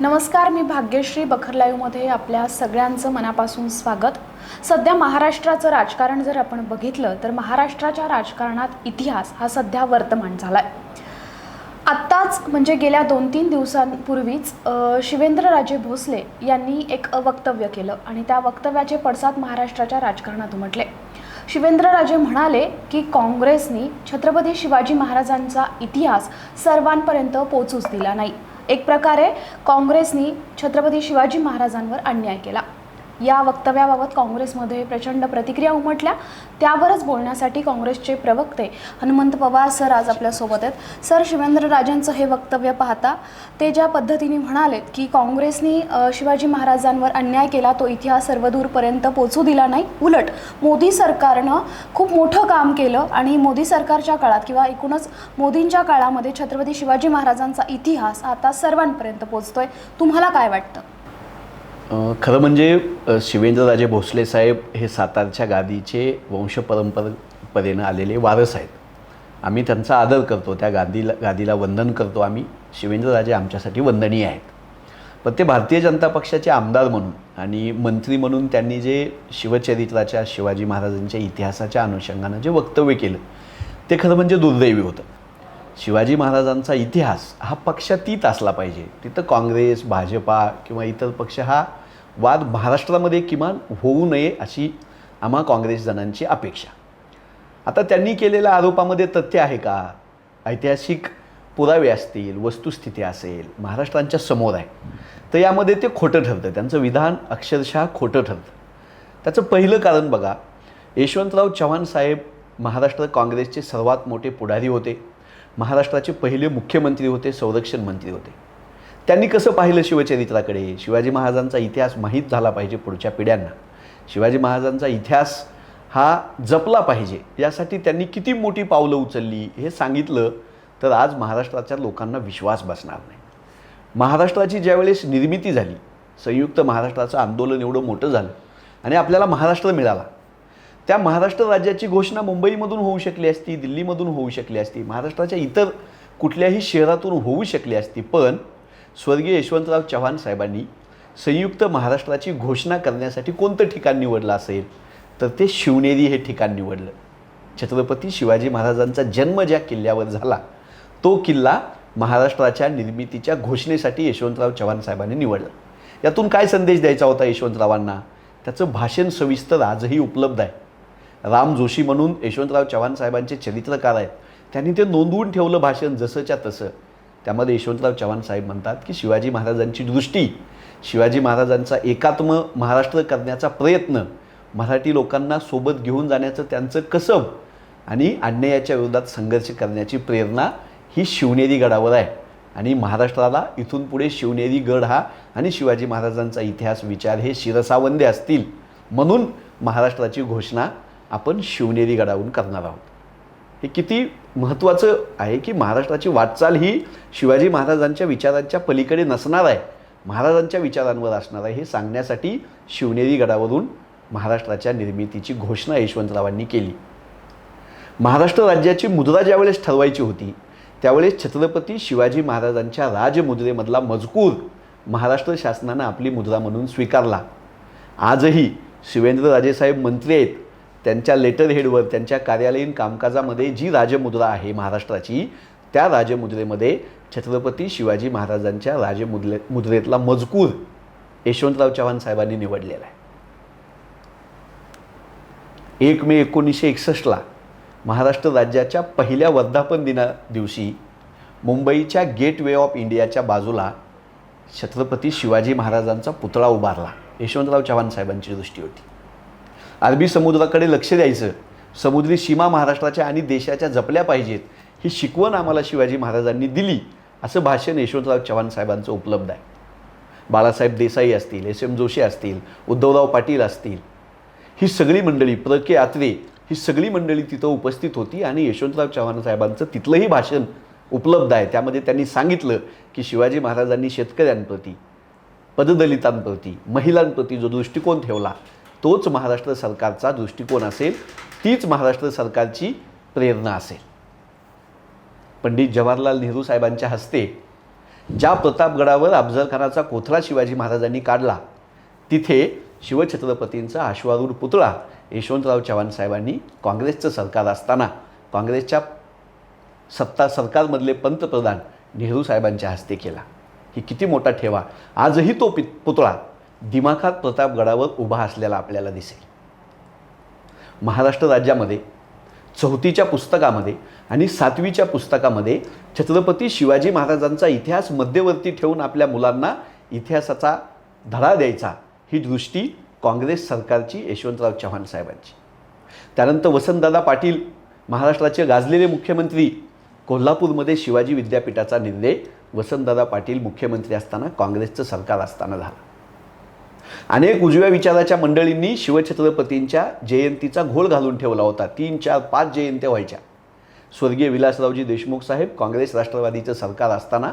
नमस्कार मी भाग्यश्री बखर लाईव्हमध्ये आपल्या सगळ्यांचं मनापासून स्वागत. सध्या महाराष्ट्राचं राजकारण जर आपण बघितलं तर महाराष्ट्राच्या राजकारणात इतिहास हा सध्या वर्तमान झाला आहे आत्ताच म्हणजे गेल्या दोन तीन दिवसांपूर्वीच शिवेंद्रराजे भोसले यांनी एक वक्तव्य केलं आणि त्या वक्तव्याचे पडसाद महाराष्ट्राच्या राजकारणात उमटले. शिवेंद्रराजे म्हणाले की काँग्रेसनी छत्रपती शिवाजी महाराजांचा इतिहास सर्वांपर्यंत पोचूच दिला नाही. एक प्रकारे काँग्रेसनी छत्रपती शिवाजी महाराजांवर अन्याय केला. या वक्तव्याबाबत काँग्रेसमध्ये प्रचंड प्रतिक्रिया उमटल्या. त्यावरच बोलण्यासाठी काँग्रेसचे प्रवक्ते हनुमंत पवार सर आज आपल्यासोबत आहेत. सर शिवेंद्रराजांचं हे वक्तव्य पाहता ते ज्या पद्धतीने म्हणालेत की काँग्रेसनी शिवाजी महाराजांवर अन्याय केला तो इतिहास सर्वदूरपर्यंत पोचू दिला नाही. उलट मोदी सरकारनं खूप मोठं काम केलं आणि मोदी सरकारच्या काळात किंवा एकूणच मोदींच्या काळामध्ये छत्रपती शिवाजी महाराजांचा इतिहास आता सर्वांपर्यंत पोचतोय. तुम्हाला काय वाटतं? खरं म्हणजे शिवेंद्रराजे भोसले साहेब हे सातारच्या गादीचे वंशपरंपरेनं आलेले वारस आहेत. आम्ही त्यांचा आदर करतो त्या गादीला गादीला वंदन करतो आम्ही. शिवेंद्रराजे आमच्यासाठी वंदनीय आहेत. पण ते भारतीय जनता पक्षाचे आमदार म्हणून आणि मंत्री म्हणून त्यांनी जे शिवचरित्राच्या शिवाजी महाराजांच्या इतिहासाच्या अनुषंगानं जे वक्तव्य केलं ते खरं म्हणजे दुर्दैवी होतं. शिवाजी महाराजांचा इतिहास हा पक्षातीत असला पाहिजे. तिथं काँग्रेस भाजपा किंवा इतर पक्ष हा वाद महाराष्ट्रामध्ये किमान होऊ नये अशी आम्हा काँग्रेसजणांची अपेक्षा. आता त्यांनी केलेल्या आरोपामध्ये तथ्य आहे का? ऐतिहासिक पुरावे असतील वस्तुस्थिती असेल महाराष्ट्रांच्या समोर आहे. तर यामध्ये ते खोटं ठरतं. त्यांचं विधान अक्षरशः खोटं ठरतं. त्याचं पहिलं कारण बघा यशवंतराव चव्हाण साहेब महाराष्ट्र काँग्रेसचे सर्वात मोठे पुढारी होते. महाराष्ट्राचे पहिले मुख्यमंत्री होते संरक्षण मंत्री होते. त्यांनी कसं पाहिलं शिवचरित्राकडे? शिवाजी महाराजांचा इतिहास माहीत झाला पाहिजे पुढच्या पिढ्यांना. शिवाजी महाराजांचा इतिहास हा जपला पाहिजे. यासाठी त्यांनी किती मोठी पावलं उचलली हे सांगितलं तर आज महाराष्ट्राच्या लोकांना विश्वास बसणार नाही. महाराष्ट्राची ज्यावेळेस निर्मिती झाली संयुक्त महाराष्ट्राचं आंदोलन एवढं मोठं झालं आणि आपल्याला महाराष्ट्र मिळाला त्या महाराष्ट्र राज्याची घोषणा मुंबईमधून होऊ शकली असती दिल्लीमधून होऊ शकली असती महाराष्ट्राच्या इतर कुठल्याही शहरातून होऊ शकली असती. पण स्वर्गीय यशवंतराव चव्हाण साहेबांनी संयुक्त महाराष्ट्राची घोषणा करण्यासाठी कोणतं ठिकाण निवडलं असेल? तर ते शिवनेरी हे ठिकाण निवडलं. छत्रपती शिवाजी महाराजांचा जन्म ज्या किल्ल्यावर झाला तो किल्ला महाराष्ट्राच्या निर्मितीच्या घोषणेसाठी यशवंतराव चव्हाण साहेबांनी निवडला. यातून काय संदेश द्यायचा होता यशवंतरावांना? त्याचं भाषण सविस्तर आजही उपलब्ध आहे. राम जोशी म्हणून यशवंतराव चव्हाण साहेबांचे चरित्रकार आहेत. त्यांनी ते नोंदवून ठेवलं भाषण जसंच्या तसं. त्यामध्ये यशवंतराव चव्हाण साहेब म्हणतात की शिवाजी महाराजांची दृष्टी शिवाजी महाराजांचा एकात्म महाराष्ट्र करण्याचा प्रयत्न मराठी लोकांना सोबत घेऊन जाण्याचं त्यांचं कसब आणि अन्यायाच्या विरोधात संघर्ष करण्याची प्रेरणा ही शिवनेरी गडावर आहे. आणि महाराष्ट्राला इथून पुढे शिवनेरी गड हा आणि शिवाजी महाराजांचा इतिहास विचार हे शिरसावंदे असतील म्हणून महाराष्ट्राची घोषणा आपण शिवनेरी गडावरून करणार आहोत. हे किती महत्त्वाचं आहे की महाराष्ट्राची वाटचाल ही शिवाजी महाराजांच्या विचारांच्या पलीकडे नसणार आहे. महाराजांच्या विचारांवर असणार आहे हे सांगण्यासाठी शिवनेरी गडावरून महाराष्ट्राच्या निर्मितीची घोषणा यशवंतरावांनी केली. महाराष्ट्र राज्याची मुद्रा ज्यावेळेस ठरवायची होती त्यावेळेस छत्रपती शिवाजी महाराजांच्या राजमुद्रेमधला मजकूर महाराष्ट्र शासनानं आपली मुद्रा म्हणून स्वीकारला. आजही शिवेंद्रराजेसाहेब मंत्री आहेत. त्यांच्या लेटर हेडवर त्यांच्या कार्यालयीन कामकाजामध्ये जी राजमुद्रा आहे महाराष्ट्राची त्या राजमुद्रेमध्ये छत्रपती शिवाजी महाराजांच्या राजमुद्रे मुद्रेतला मजकूर यशवंतराव चव्हाण साहेबांनी निवडलेला आहे. एक मे एकोणीसशे एकसष्टला महाराष्ट्र राज्याच्या पहिल्या वर्धापन दिना दिवशी मुंबईच्या गेट वे ऑफ इंडियाच्या बाजूला छत्रपती शिवाजी महाराजांचा पुतळा उभारला यशवंतराव चव्हाण साहेबांची दृष्टी होती. अरबी समुद्राकडे लक्ष द्यायचं. समुद्री सीमा महाराष्ट्राच्या आणि देशाच्या जपल्या पाहिजेत. ही शिकवण आम्हाला शिवाजी महाराजांनी दिली. असं भाषण यशवंतराव चव्हाण साहेबांचं उपलब्ध आहे. बाळासाहेब देसाई असतील एस एम जोशी असतील उद्धवराव पाटील असतील. ही सगळी मंडळी प्र के आत्रे ही सगळी मंडळी तिथं उपस्थित होती आणि यशवंतराव चव्हाण साहेबांचं तिथलंही भाषण उपलब्ध आहे. त्यामध्ये त्यांनी सांगितलं की शिवाजी महाराजांनी शेतकऱ्यांप्रती पददलितांप्रती महिलांप्रती जो दृष्टिकोन ठेवला तोच महाराष्ट्र सरकारचा दृष्टिकोन असेल तीच महाराष्ट्र सरकारची प्रेरणा असेल. पंडित जवाहरलाल नेहरू साहेबांच्या हस्ते ज्या प्रतापगडावर अफजलखानाचा कोथळा शिवाजी महाराजांनी काढला तिथे शिवछत्रपतींचा अश्वारूढ पुतळा यशवंतराव चव्हाण साहेबांनी काँग्रेसचं सरकार असताना काँग्रेसच्या सत्ता सरकारमधले पंतप्रधान नेहरू साहेबांच्या हस्ते केला. ही किती मोठा ठेवा. आजही तो पि पुतळा दिमाखात प्रतापगडावर उभा असलेला आपल्याला दिसेल. महाराष्ट्र राज्यामध्ये चौथीच्या पुस्तकामध्ये आणि सातवीच्या पुस्तकामध्ये छत्रपती शिवाजी महाराजांचा इतिहास मध्यवर्ती ठेवून आपल्या मुलांना इतिहासाचा धडा द्यायचा ही दृष्टी काँग्रेस सरकारची यशवंतराव चव्हाण साहेबांची. त्यानंतर वसंतदादा पाटील महाराष्ट्राचे गाजलेले मुख्यमंत्री कोल्हापूरमध्ये शिवाजी विद्यापीठाचा निर्णय वसंतदादा पाटील मुख्यमंत्री असताना काँग्रेसचं सरकार असताना झाला. अनेक उजव्या विचाराच्या मंडळींनी शिवछत्रपतींच्या जयंतीचा घोळ घालून ठेवला होता. तीन चार पाच जयंत्या व्हायच्या. स्वर्गीय विलासरावजी देशमुख साहेब काँग्रेस राष्ट्रवादीचं सरकार असताना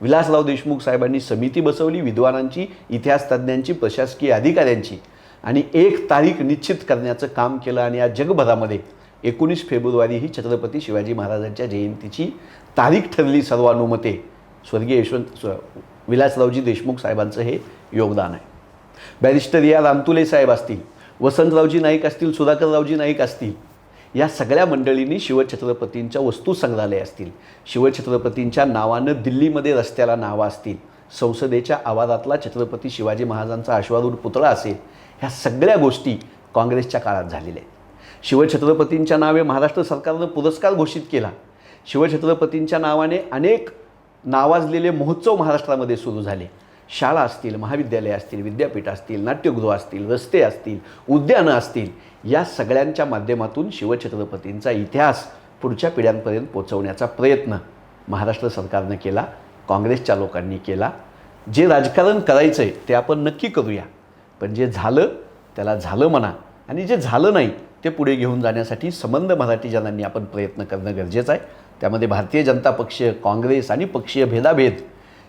विलासराव देशमुख साहेबांनी समिती बसवली विद्वानांची इतिहास तज्ज्ञांची प्रशासकीय अधिकाऱ्यांची आणि एक तारीख निश्चित करण्याचं काम केलं आणि आज जगभरामध्ये एकोणीस फेब्रुवारी ही छत्रपती शिवाजी महाराजांच्या जयंतीची तारीख ठरली सर्वानुमते. स्वर्गीय यशवंत विलासरावजी देशमुख साहेबांचं हे योगदान आहे. बॅरिस्टर या रामतुले साहेब असतील वसंतरावजी नाईक असतील सुधाकररावजी नाईक असतील या सगळ्या मंडळींनी शिवछत्रपतींच्या वस्तू संग्रहालय असतील शिवछत्रपतींच्या नावानं दिल्लीमध्ये रस्त्याला नावं असतील संसदेच्या आवारातला छत्रपती शिवाजी महाराजांचा अश्वारूढ पुतळा असेल ह्या सगळ्या गोष्टी काँग्रेसच्या काळात झालेल्या आहेत. शिवछत्रपतींच्या नावे महाराष्ट्र सरकारनं पुरस्कार घोषित केला. शिवछत्रपतींच्या नावाने अनेक नावाजलेले महोत्सव महाराष्ट्रामध्ये सुरू झाले. शाळा असतील महाविद्यालय असतील विद्यापीठ असतील नाट्यगृह असतील रस्ते असतील उद्यानं असतील या सगळ्यांच्या माध्यमातून शिवछत्रपतींचा इतिहास पुढच्या पिढ्यांपर्यंत पोचवण्याचा प्रयत्न महाराष्ट्र सरकारनं केला काँग्रेसच्या लोकांनी केला. जे राजकारण करायचं आहे ते आपण नक्की करूया. पण जे झालं त्याला झालं म्हणा. आणि जे झालं नाही ते पुढे घेऊन जाण्यासाठी संबंध मराठी जनांनी आपण प्रयत्न करणं गरजेचं आहे. त्यामध्ये भारतीय जनता पक्ष काँग्रेस आणि पक्षीय भेदाभेद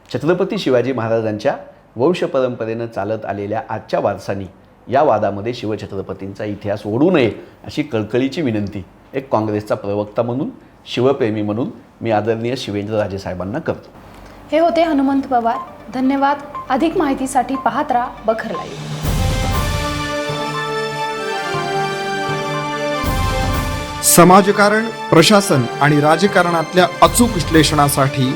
छत्रपती शिवाजी महाराजांच्या वंश परंपरेनं चालत आलेल्या आजच्या वारसानी या वादामध्ये शिवछत्रपतींचा इतिहास ओढू नये अशी कळकळीची विनंती एक काँग्रेसचा प्रवक्ता म्हणून शिवप्रेमी म्हणून मी आदरणीय शिवेंद्रराजे साहेबांना करतो. हे होते हनुमंत पवार. धन्यवाद. अधिक माहितीसाठी पाहत राहा बखर लाईव्ह. समाजकारण प्रशासन आणि राजकारणातल्या अचूक विश्लेषणासाठी